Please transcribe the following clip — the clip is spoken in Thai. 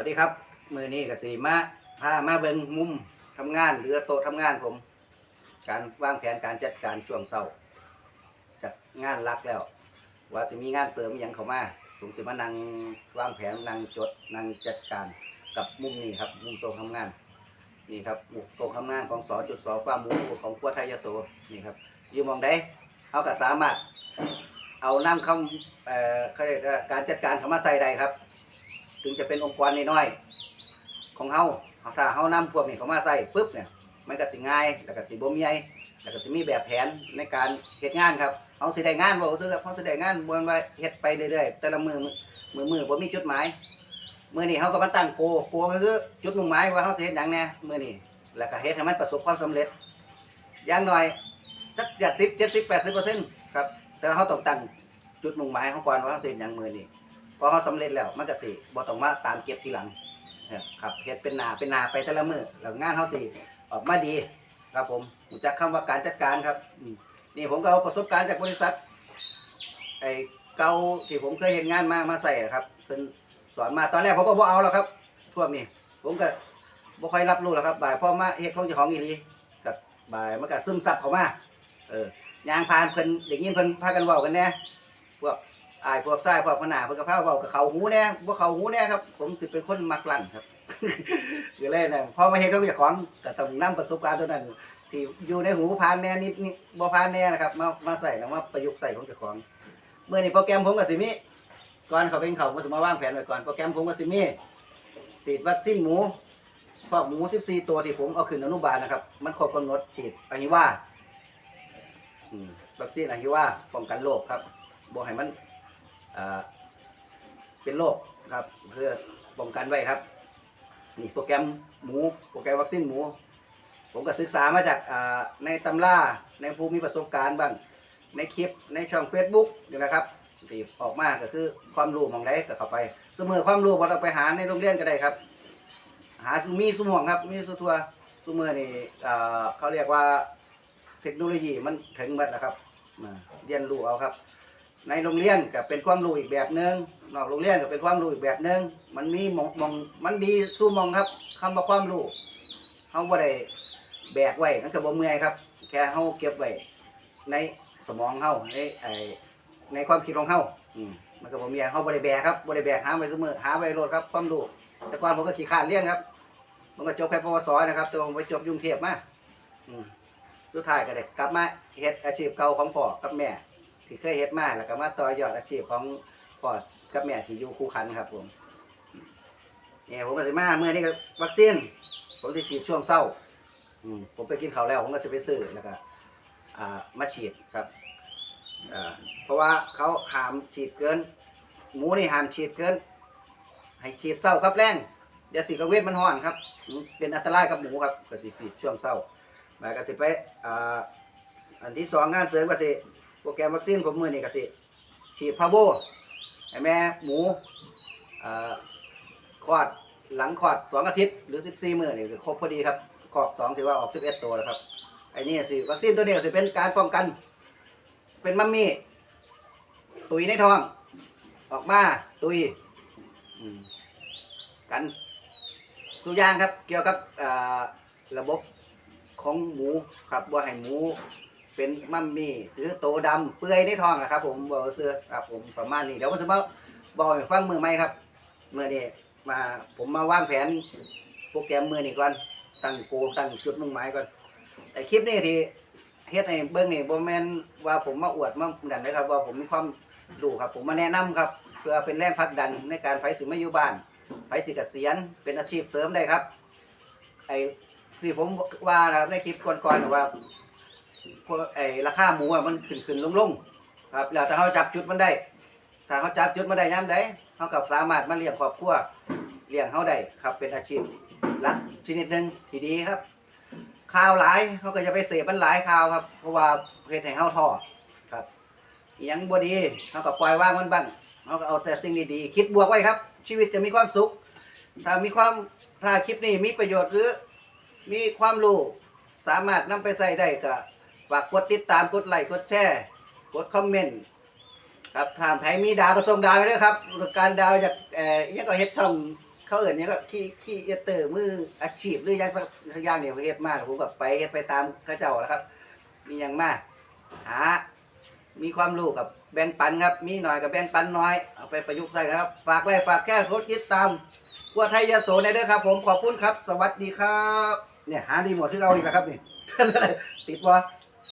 วัสดีครับมือนี้กับสีมาพามาเบิงมุมทำงานหรือโต๊ะทำงานผม การวางแผนการจัดการช่วงเศร้าจัดงานรักแล้ว ว่าสิมีงานเสริมอหย่างเขามาผมสิมานั่งวางแผนนั่งจดนั่งจัดการกับมุมนี้ครับ มุมโต๊ะทำงาน นี่ครับมุมโต๊ะทำงานของสอจุดสอฟ้าร์มหมูของกัวไทยยโสนี่ครับอยู่หมองใดเขาก็สามารถเอาน้ำคำเอ่อเขาเรียกว่าการจัดการเขามาใส่ได้ครับ ถึงจะเป็นองค์กรน้อยๆของเฮาถ้าเฮานำพวกนี้เข้ามาใส่ปุ๊บเนี่ยมันก็สิง่ายแล้วก็สิบ่มีไอ้แล้วก็สิมีแบบแผนในการเฮ็ดงานครับเฮาสิได้งานบ่ซื่อครับเฮาสิได้งานบ่แม่นว่าเฮ็ดไปเรื่อยๆแต่ละมือมือมือบ่มีจุดหมายมื้อนี้เฮาก็มาตั้งโกโกก็คือจุดมุ่งหมายว่าเฮาสิเฮ็ดหยังแน่มื้อนี้แล้วก็เฮ็ดให้มันประสบความสำเร็จอย่างน้อยสัก70 70 80%ครับแต่เฮาต้องตั้งจุดมุ่งหมายของก่อนว่าเฮาสิเฮ็ดหยังมื้อนี้ พอเขาสำเร็จแล้วมันก็สิบ่ต้องมาตามเก็บทีหลังครับเฮ็ดเป็นนาเป็นนาไปแต่ละมือแล้วงานเขาสิออกมาดีครับผมรู้จักคำว่าการจัดการครับนี่ผมก็เอาประสบการณ์จากบริษัทไอ้เก่าที่ผมเคยเห็นงานมามาใส่ครับเพิ่นสอนมาตอนแรกผมก็บ่เอาแล้วครับพวนี้ผมก็บ่ค่อยรับรู้แล้วครับบ่ายพ่อมาเฮ็ดของเจ้าของอีหลีกับบ่ายมันก็ซึมซับเข้ามาเออยางผ่านเพิ่นได้ยินเพิ่นพากันเว้ากันแน่พวก อายพวกซ้ายพวกขนาเพิ่นก็พาเว้ากับเขาหูแน่บ่เขาหูแน่ครับ ผมสิเป็นคนมักลั่นครับ ก็เลยนะพอมาเฮ็ดกับเจ้าของก็ต้องนำประสบการณ์ตัวนั้นที่อยู่ในหูผ่านแน่นิดนิดบ่ผ่านแน่นะครับ มามาใส่แล้วมาประยุกต์ใส่ของเจ้าของเมื่อนี้โปรแกรมผมก็สิมีก่อนเขาเป็นเขาก็สิมาวางแผนไว้ก่อนโปรแกรมผมก็สิมีฉีดวัคซีนหมูครอบหมู 14 ตัวที่ผมเอาขึ้นอนุบาลนะครับ มันครบกำหนดฉีดอหิวาวัคซีนอหิวาป้องกันโรคครับบ่ให้มัน เป็นโรคครับเพื่อป้องกันไว้ครับ นี่โปรแกรมหมู โปรแกรมวัคซีนหมู ผมก็ศึกษามาจากในตำราในผู้มีประสบการณ์บ้างในคลิปในช่อง Facebook นี่นะครับที่ออกมาก็คือความรู้ของใดก็เข้าไป เสมอความรู้บ่ต้องไปหาในโรงเรียนก็ได้ครับ หามีสมองครับ มีสุทัวสมอนี่เขาเรียกว่าเทคโนโลยีมันถึงหมดแล้วครับเรียนรู้เอาครับ ในโรงเรียนก็เป็นความรู้อีกแบบหนึ่งนอกโรงเรียนก็เป็นความรู้อีกแบบหนึ่งมันมีมองมองมันดีสู้มองครับคำว่าความรู้เฮาบ่ได้แบกไว้มันก็บ่เมื่อยครับ แค่เฮาเก็บไว้ในสมองเฮาในไอในความคิดของเฮาอืมมันก็บ่มีเฮาบ่ได้แบกครับบ่ได้แบกหาไว้ซุมื้อหาไว้โลดครับ ความรู้แต่ก่อนผมก็ขี้คร้านเรียนครับผมก็จบแค่ปวสนะครับแต่ผมไปจบกรุงเทพมาอืมสุดท้ายก็ได้กลับมาเฮ็ดอาชีพเก่าของพ่อกับแม่ ที่เคยเฮ็ดมาแล้วก็มาต่อยอดอาชีพของพ่อกับแม่ที่อยู่คู่ขันครับผมเนี่ยผมก็สิมาเมื่อนี้ก็วัคซีนผมสิฉีดช่วงเช้าอืมผมไปกินข้าวแล้วผมก็สิไปซื้อแล้วก็อ่ามาฉีดครับอ่าเพราะว่าเขาห้ามฉีดเกิน หมูนี่ห้ามฉีดเกิน ให้ฉีดเช้าครับแรงยาสิกระเวทมันร้อนครับ เป็นอันตรายกับหมูครับก็สิฉีดช่วงเช้าแล้วก็สิไปอ่าอันที่สองงานเสริมก็สิ รแกรมวัคซีนผมมือนี่ก็สิฉีดพาโบแม่หมูอคลอดหลังคลอดสองอาทิตย์หรือสิบสี่มื้อนี่คือครบพอดีครับครอบสองถือว่าออกสิบเอ็ดตัวแล้วครับไอ้นี่สิวัคซีนตัวนี้ก็สิเป็นการป้องกัน เป็นมัมมี่ตุยในท้อง ออกมาตุยกันสุยางครับ เกี่ยวกับระบบของหมูครับว่าให้หมู เป็นมัมมี่หรือโตดำเปื่อยในท้องนะครับ ผมบอกเสื้อครับผมประมาณนี้เดี๋ยวผมจะมาบอกให้ฟังมือไหมครับเมื่อนี้มาผมมาวางแผนโปรแกรมมือนี้ก่อนตั้งโกตั้งจุดมุ่งหมายก่อนไอคลิปนี้ที่เฮ็ดให้เบิ่งนี่บ่แม่นว่าผมมาอวดมาดันนะครับ ว่าผมมีความรู้ครับ ผมมาแนะนำครับ เพื่อเป็นแรงผลักดันในการไผสิมาอยู่บ้านไผสิเกษียณเป็นอาชีพเสริมได้ครับไอที่ผมว่านะครับในคลิปก่อนๆว่า ไอ้ราคาหมูอะมันขึ้นขึ้นลงลงๆครับแล้วถ้าเขาจับจุดมันได้ ถ้าเขาจับจุดมันได้ย่ำได้เขากับสามารถมาเลี้ยงครอบครัวเลี้ยงเขาได้ครับเป็นอาชีพหลักชนิดหนึ่งที่ดีครับข่าวหลายเขาก็จะไปเสพมันหลายข่าวครับ เพราะว่าเฮ็ดให้เขาท้อครับยังบดีเขาก็ปล่อยว่างมันบ้างเขาก็เอาแต่สิ่งดีๆคิดบวกไว้ครับ ชีวิตจะมีความสุข ถ้ามีความถ้าคลิปนี้มีประโยชน์หรือ มีความรู้สามารถนำไปใส่ได้ก็ ฝากกดติดตามกดไลค์กดแชร์กดคอมเมนต์ครับถามไผมีดาวก็ส่งดาวไปด้วยครับการดาวจากเอ่ออิหยังก็เฮ็ดช่องเขาเอื่นเนี้ยก็ขี้ขี้เอเตอร์มืออาชีพหรือยังสักอย่างเนี่ยเฮ็ดมากผมก็ไปเฮ็ดไปตามเขาเจ้าแล้วครับ มีอย่างมากหามีความรู้กับแบ่งปันครับ มีหน่อยกับแบ่งปันน้อยเอาไปประยุกต์ใส่ครับ ฝากไลค์ฝากแค่โคตรยึดตามกัวไทยยโสในเด้อครับ ผมขอบคุณครับ สวัสดีครับ เนี่ยหาดีหมดที่เราอีกแล้วครับนี่ติดวะ